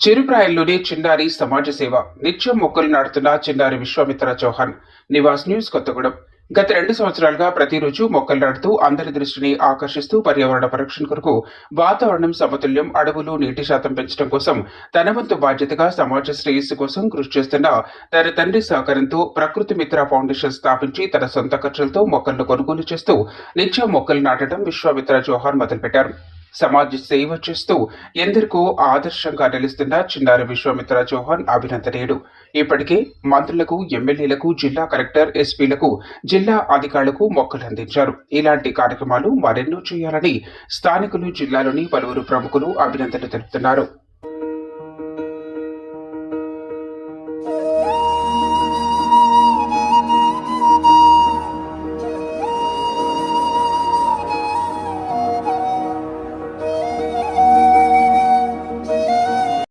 చిరుప్రాయంలోనే చిన్నారి సమాజ సేవ నిత్యం మొక్కలు నాటుతున్న చిన్నారి విశ్వామిత్ర చౌహాన్ నివాస్ న్యూస్ కొత్తగూడెం. గత రెండు సంవత్సరాలుగా ప్రతిరోజు మొక్కలు నాటుతూ అందరి దృష్టిని ఆకర్షిస్తూ పర్యావరణ పరిరక్షణ కొరకు వాతావరణం సమతుల్యం అడవులు నీటి శాతం పెంచడం కోసం తన వంతు బాధ్యతగా సమాజ శ్రేయస్సు కోసం కృషి చేస్తున్న తన తండ్రి సహకారంతో ప్రకృతి మిత్ర ఫౌండేషన్ స్థాపించి తన సొంత ఖర్చులతో మొక్కలను కొనుగోలు చేస్తూ నిత్యం మొక్కలు నాటడం విశ్వామిత్ర చౌహాన్ మొదలుపెట్టారు. సమాజ సేవ చేస్తూ ఎందరికో ఆదర్శంగా నిలుస్తున్న చిన్నారి విశ్వామిత్ర చౌహాన్ అభినందనీయుడు. ఇప్పటికే మంత్రులకు ఎమ్మెల్యేలకు జిల్లా కలెక్టర్ ఎస్పీలకు జిల్లా అధికారులకు మొక్కలు అందించారు. ఇలాంటి కార్యక్రమాలు మరెన్నో చేయాలని స్థానికులు జిల్లాలోని పలువురు ప్రముఖులు అభినందనలు తెలుపుతున్నారు.